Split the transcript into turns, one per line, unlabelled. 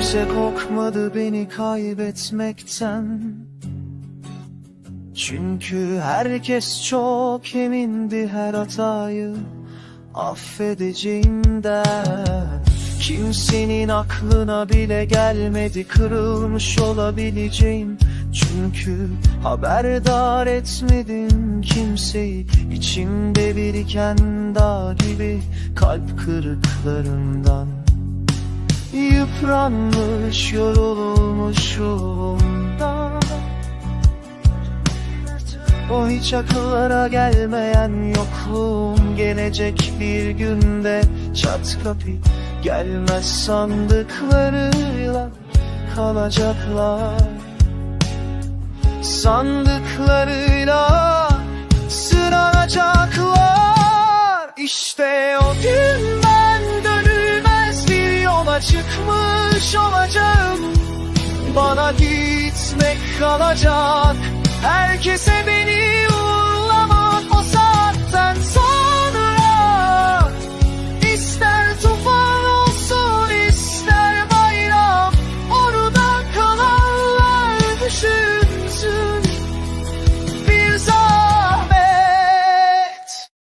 kimse korkmadı beni kaybetmekten. Çünkü herkes çok emindi her hatayı affedeceğimden. Kimsenin aklına bile gelmedi kırılmış olabileceğim. Çünkü haberdar etmedim kimseyi. İçimde biriken dağ gibi kalp kırıklarından Yıpranmış yorulmuşum da o hiç akıllara gelmeyen yokluğum Gelecek bir günde. Çat kapı Gelmez sandıklarıyla kalacaklar. Sandıklarıyla sıranacaklar İşte o gün ben dönülmez bir yola çıkmış olacağım. Bana gitmek kalacak. Herkese